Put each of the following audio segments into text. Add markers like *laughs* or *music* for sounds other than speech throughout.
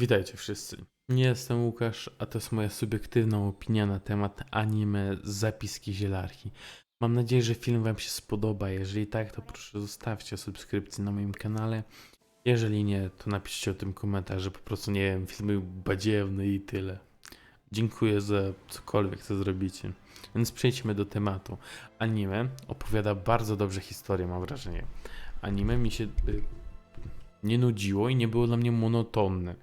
Witajcie wszyscy. Nie jestem Łukasz, a to jest moja subiektywna opinia na temat anime Zapiski Zielarki. Mam nadzieję, że film Wam się spodoba. Jeżeli tak, to proszę zostawcie subskrypcję na moim kanale. Jeżeli nie, to napiszcie o tym komentarz, że po prostu nie wiem, filmy badziewne i tyle. Dziękuję za cokolwiek, co zrobicie. Więc przejdźmy do tematu. Anime opowiada bardzo dobrze historię, mam wrażenie. Anime mi się y, nie nudziło i nie było dla mnie monotonne.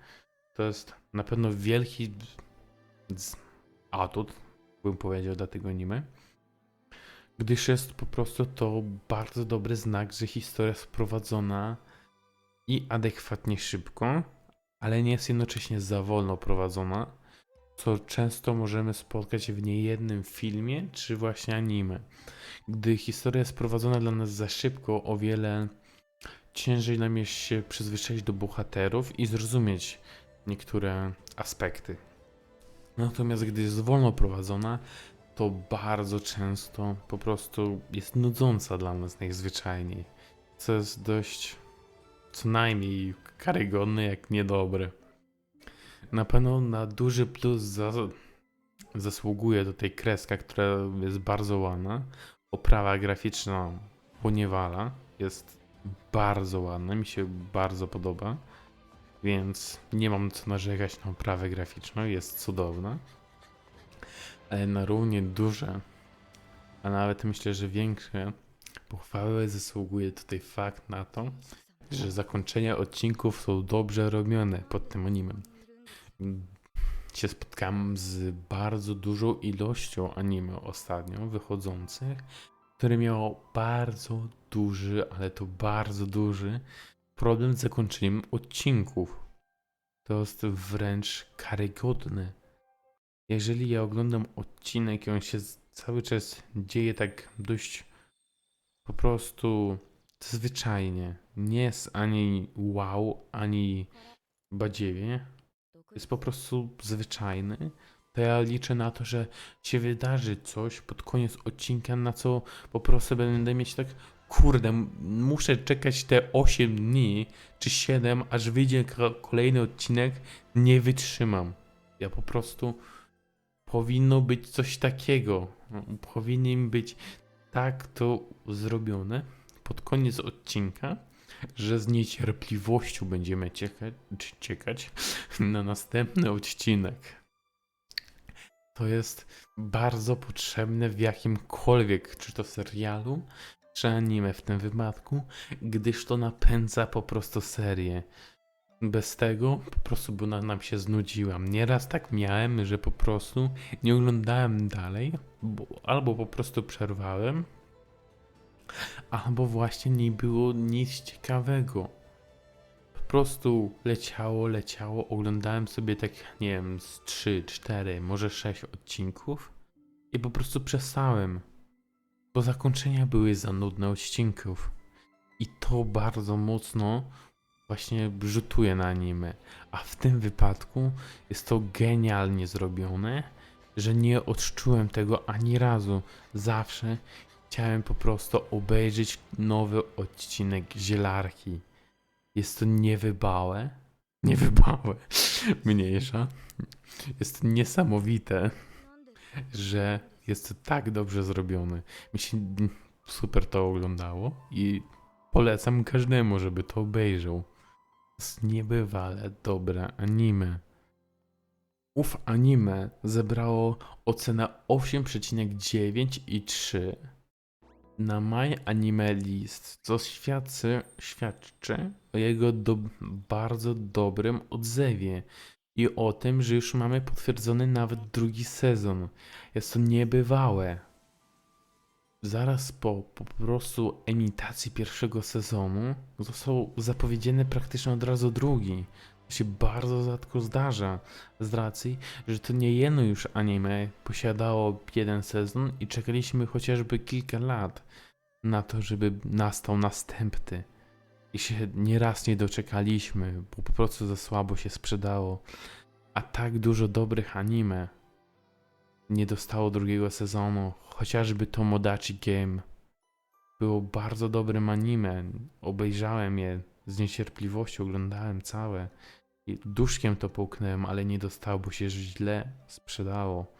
To jest na pewno wielki atut, bym powiedział, dla tego anime. Gdyż jest po prostu to bardzo dobry znak, że historia jest prowadzona i adekwatnie szybko, ale nie jest jednocześnie za wolno prowadzona, co często możemy spotkać w niejednym filmie czy właśnie anime. Gdy historia jest prowadzona dla nas za szybko, o wiele ciężej nam jest się przyzwyczaić do bohaterów i zrozumieć niektóre aspekty. Natomiast gdy jest wolno prowadzona, to bardzo często po prostu jest nudząca dla nas najzwyczajniej, co jest dość co najmniej karygodne, jak niedobre. Na pewno na duży plus za, zasługuje do tej kreska, która jest bardzo ładna. Oprawa graficzna poniewala, jest bardzo ładna, mi się bardzo podoba więc nie mam co narzekać na oprawę graficzną, jest cudowna. Ale na równie duże, a nawet myślę, że większe pochwały zasługuje tutaj fakt na to, że zakończenia odcinków są dobrze robione pod tym animem. Się spotkałem z bardzo dużą ilością anime ostatnio wychodzących, które miało bardzo duży, ale to bardzo duży problem z zakończeniem odcinków. To jest wręcz karygodne. Jeżeli ja oglądam odcinek i on się cały czas dzieje tak dość po prostu zwyczajnie, nie jest ani wow, ani badziewie, jest po prostu zwyczajny, to ja liczę na to, że się wydarzy coś pod koniec odcinka, na co po prostu będę mieć tak kurde, muszę czekać te 8 dni czy 7, aż wyjdzie ko- kolejny odcinek, nie wytrzymam. Ja po prostu powinno być coś takiego. Powinien być tak to zrobione pod koniec odcinka, że z niecierpliwością będziemy ciekać, czy ciekać *laughs* na następny odcinek. To jest bardzo potrzebne w jakimkolwiek, czy to serialu, czy anime w tym wypadku, gdyż to napędza po prostu serię. Bez tego po prostu by ona nam się znudziła. Nieraz tak miałem, że po prostu nie oglądałem dalej, bo, albo po prostu przerwałem, albo właśnie nie było nic ciekawego. Po prostu leciało, leciało, oglądałem sobie tak, nie wiem, z 3, 4, może 6 odcinków i po prostu przestałem bo zakończenia były za nudne odcinków. I to bardzo mocno właśnie rzutuje na anime. A w tym wypadku jest to genialnie zrobione, że nie odczułem tego ani razu. Zawsze chciałem po prostu obejrzeć nowy odcinek Zielarki. Jest to niewybałe. Niewybałe. *laughs* Mniejsza. Jest to niesamowite że jest tak dobrze zrobione. Mi się super to oglądało i polecam każdemu, żeby to obejrzał. Jest niebywale dobre anime. Ów anime zebrało ocenę 8,9 i 3 na My Anime List, co świadczy, świadczy o jego do, bardzo dobrym odzewie i o tym, że już mamy potwierdzony nawet drugi sezon. Jest to niebywałe. Zaraz po po prostu emitacji pierwszego sezonu został zapowiedziany praktycznie od razu drugi. To się bardzo rzadko zdarza, z racji, że to nie jedno już anime posiadało jeden sezon i czekaliśmy chociażby kilka lat na to, żeby nastał następny. I się nieraz nie doczekaliśmy, bo po prostu za słabo się sprzedało. A tak dużo dobrych anime nie dostało drugiego sezonu, chociażby Tomodachi Game. Było bardzo dobrym anime. Obejrzałem je z niecierpliwością, oglądałem całe. I duszkiem to połknąłem, ale nie dostało, bo się źle sprzedało.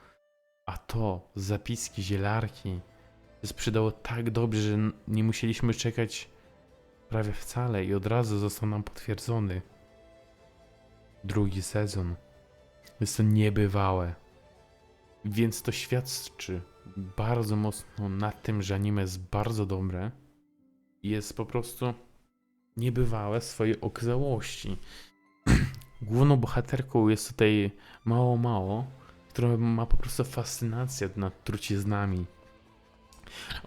A to, zapiski zielarki, sprzedało tak dobrze, że nie musieliśmy czekać prawie wcale i od razu został nam potwierdzony. Drugi sezon. Jest to niebywałe. Więc to świadczy bardzo mocno nad tym, że anime jest bardzo dobre. Jest po prostu niebywałe swojej okazałości. *clears throat* Główną bohaterką jest tutaj mało mało, która ma po prostu fascynację nad truciznami.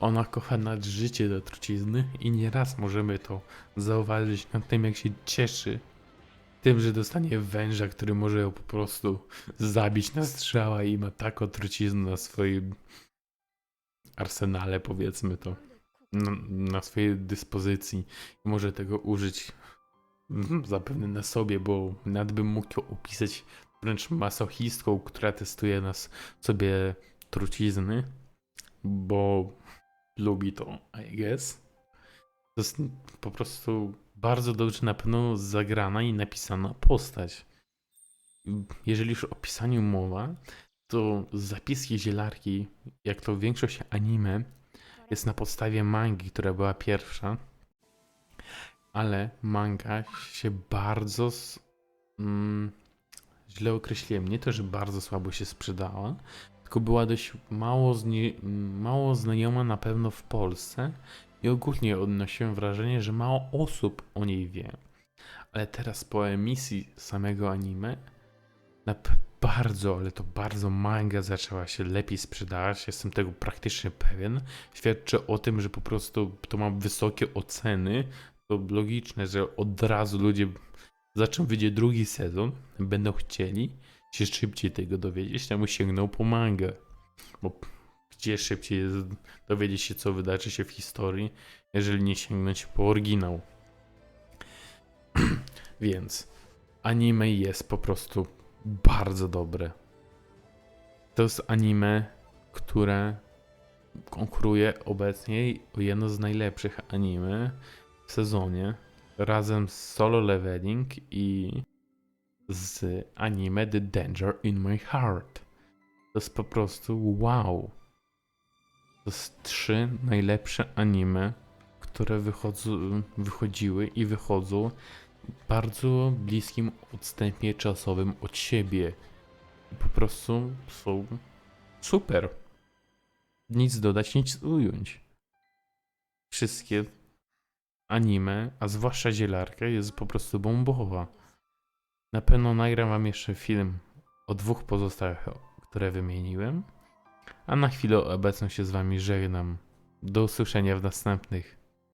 Ona kocha nad życie do trucizny i nieraz możemy to zauważyć nad tym, jak się cieszy tym, że dostanie węża, który może ją po prostu zabić na strzała i ma taką truciznę na swoim arsenale, powiedzmy to, na, na swojej dyspozycji. I może tego użyć mm, zapewne na sobie, bo nawet bym mógł ją opisać wręcz masochistką, która testuje nas sobie trucizny, bo lubi to, I guess. To jest po prostu bardzo dobrze na pewno zagrana i napisana postać. Jeżeli już o pisaniu mowa, to zapiski zielarki, jak to większość anime, jest na podstawie mangi, która była pierwsza. Ale manga się bardzo mm, źle określiłem. Nie to, że bardzo słabo się sprzedała, tylko była dość mało, zni- m, mało znajoma na pewno w Polsce i ogólnie odnosiłem wrażenie, że mało osób o niej wie. Ale teraz po emisji samego anime na bardzo, ale to bardzo manga zaczęła się lepiej sprzedawać. Jestem tego praktycznie pewien. Świadczy o tym, że po prostu to ma wysokie oceny. To logiczne, że od razu ludzie zaczą wyjdzie drugi sezon, będą chcieli się szybciej tego dowiedzieć, temu sięgną po mangę. Bo gdzie szybciej jest dowiedzieć się, co wydarzy się w historii, jeżeli nie sięgnąć po oryginał. *clears throat* Więc anime jest po prostu bardzo dobre. To jest anime, które konkuruje obecnie o jedno z najlepszych anime w sezonie, razem z Solo Leveling i z anime The Danger in My Heart. To jest po prostu wow. To jest trzy najlepsze anime, które wychodzą, wychodziły i wychodzą w bardzo bliskim odstępie czasowym od siebie. Po prostu są super. Nic dodać, nic ująć. Wszystkie anime, a zwłaszcza zielarka, jest po prostu bombowa. Na pewno nagram wam jeszcze film o dwóch pozostałych, które wymieniłem. A na chwilę obecną się z wami żegnam. Do usłyszenia w następnych.